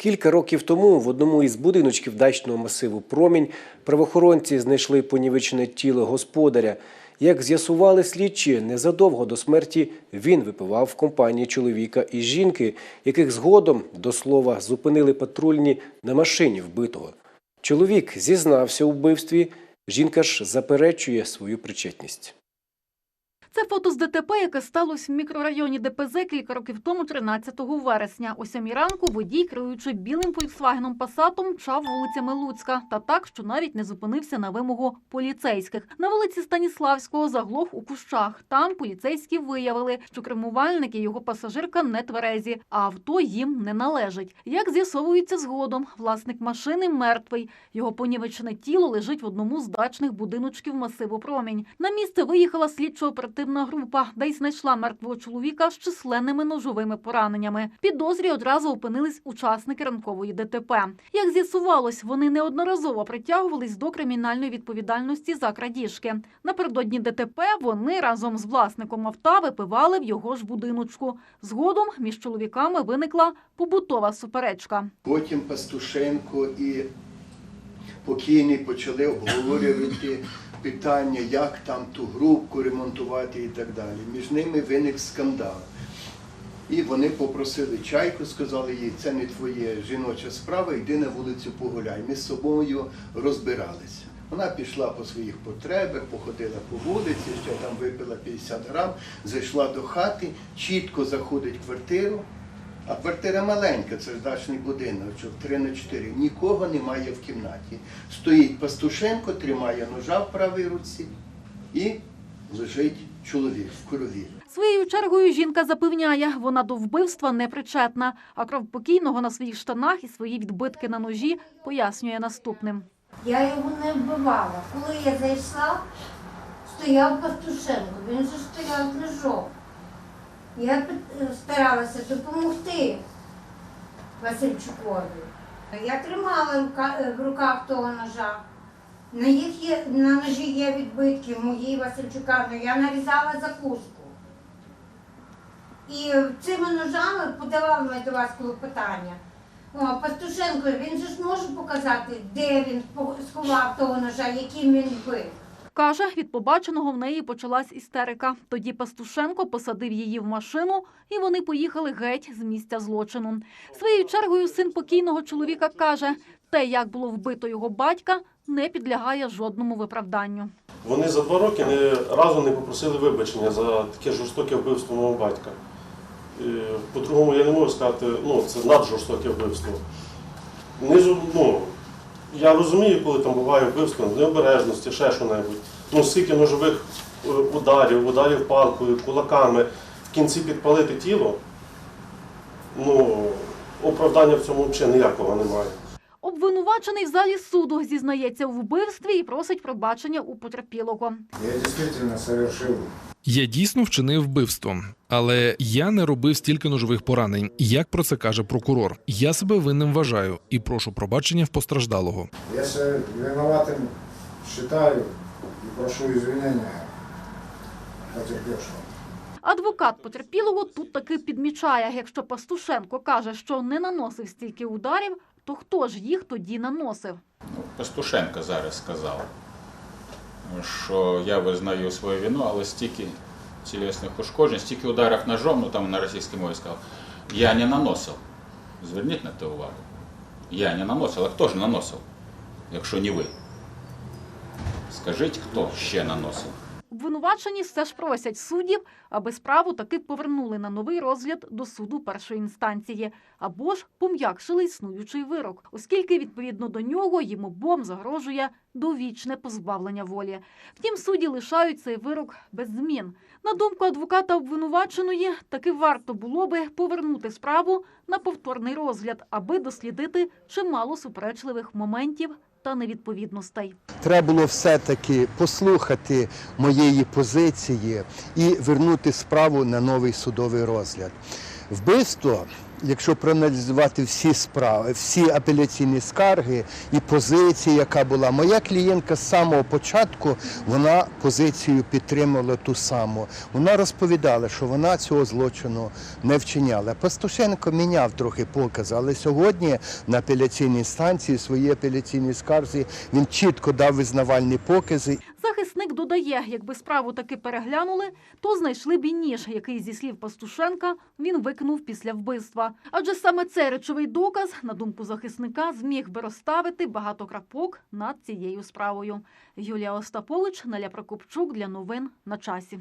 Кілька років тому в одному із будиночків дачного масиву Промінь правоохоронці знайшли понівечене тіло господаря. Як з'ясували слідчі, незадовго до смерті він випивав в компанії чоловіка і жінки, яких згодом, до слова, зупинили патрульні на машині вбитого. Чоловік зізнався у вбивстві, жінка ж заперечує свою причетність. Це фото з ДТП, яке сталося в мікрорайоні ДПЗ кілька років тому, 13 вересня. О сьомій ранку водій, керуючи білим фольксвагеном Пасатом, мчав вулицями Луцька. Та так, що навіть не зупинився на вимогу поліцейських. На вулиці Станіславського заглох у кущах. Там поліцейські виявили, що кермувальник і його пасажирка не тверезі, а авто їм не належить. Як з'ясовується згодом, власник машини мертвий. Його понівечене тіло лежить в одному з дачних будиночків масиву Промінь. На місце виїхала слідчо-оперативна група, де й знайшла мертвого чоловіка з численними ножовими пораненнями. Підозрі одразу опинились учасники ранкової ДТП. Як з'ясувалось, вони неодноразово притягувались до кримінальної відповідальності за крадіжки. Напередодні ДТП вони разом з власником авто випивали в його ж будиночку. Згодом між чоловіками виникла побутова суперечка. Потім Пастушенко і покійний почали обговорювати питання, як там ту групку ремонтувати і так далі. Між ними виник скандал. І вони попросили чайку, сказали їй, це не твоє жіноча справа, йди на вулицю погуляй. Ми з собою розбиралися. Вона пішла по своїх потребах, походила по вулиці, ще там випила 50 грам, зайшла до хати, чітко заходить в квартиру. А квартира маленька, це ж дачний будиночок, 3 на 4. Нікого немає в кімнаті. Стоїть Пастушенко, тримає ножа в правій руці і лежить чоловік в крові. Своєю чергою жінка запевняє, вона до вбивства не причетна, а кров покійного на своїх штанах і свої відбитки на ножі пояснює наступним. Я його не вбивала. Коли я зайшла, стояв Пастушенко, він же стояв книжок. Я старалася допомогти Васильчукові. Я тримала в руках того ножа. На, їх є, на ножі є відбитки мої Васильчука, але я нарізала закуску. І цими ножами подавали ми до вас клопотання. О, Пастушенко, він же ж може показати, де він сховав того ножа, яким він бив. Каже, від побаченого в неї почалась істерика. Тоді Пастушенко посадив її в машину, і вони поїхали геть з місця злочину. Своєю чергою син покійного чоловіка каже, те, як було вбито його батька, не підлягає жодному виправданню. Вони за два роки не разу не попросили вибачення за таке жорстоке вбивство мого батька. Е, По-другому я не можу сказати, ну це наджорстоке вбивство. Не, ну, я розумію, коли там буває вбивство, необережності, ще що-небудь. Ну, скільки ножових е, ударів, ударів палкою, кулаками, в кінці підпалити тіло, ну, оправдання в цьому взагалі ніякого немає. Обвинувачений в залі суду зізнається у вбивстві і просить пробачення у потерпілого. Я действительно совершил Я дійсно вчинив вбивство, але я не робив стільки ножових поранень, як про це каже прокурор. Я себе винним вважаю і прошу пробачення в постраждалого. Я себя виноватым считаю и прошу извинения потерпевшего. Адвокат потерпілого тут таки підмічає, якщо Пастушенко каже, що не наносив стільки ударів, то хто ж їх тоді наносив? Ну, Пастушенко зараз сказав, що я визнаю свою вину, але стільки тілесних ушкоджень, стільки ударів ножом, ну там на російській мові сказав, я не наносив. Зверніть на це увагу. Я не наносив. А хто ж наносив, якщо не ви? Скажіть, хто ще наносив? Обвинувачені все ж просять суддів, аби справу таки повернули на новий розгляд до суду першої інстанції, або ж пом'якшили існуючий вирок, оскільки відповідно до нього їм обом загрожує довічне позбавлення волі. Втім, судді лишають цей вирок без змін. На думку адвоката обвинуваченої, таки варто було би повернути справу на повторний розгляд, аби дослідити чимало суперечливих моментів та невідповідностей. треба було все-таки послухати моєї позиції і вернути справу на новий судовий розгляд. Вбивство якщо проаналізувати всі справи, всі апеляційні скарги і позиції, яка була, моя клієнтка з самого початку вона позицію підтримувала ту саму. Вона розповідала, що вона цього злочину не вчиняла. Пастушенко міняв трохи покази, але сьогодні на апеляційній станції свої апеляційні скарзі він чітко дав визнавальні покази Захисник додає, якби справу таки переглянули, то знайшли б і ніж, який, зі слів Пастушенка, він викинув після вбивства. Адже саме цей речовий доказ, на думку захисника, зміг би розставити багато крапок над цією справою. Юлія Остапович, Наля Прокопчук для новин на часі.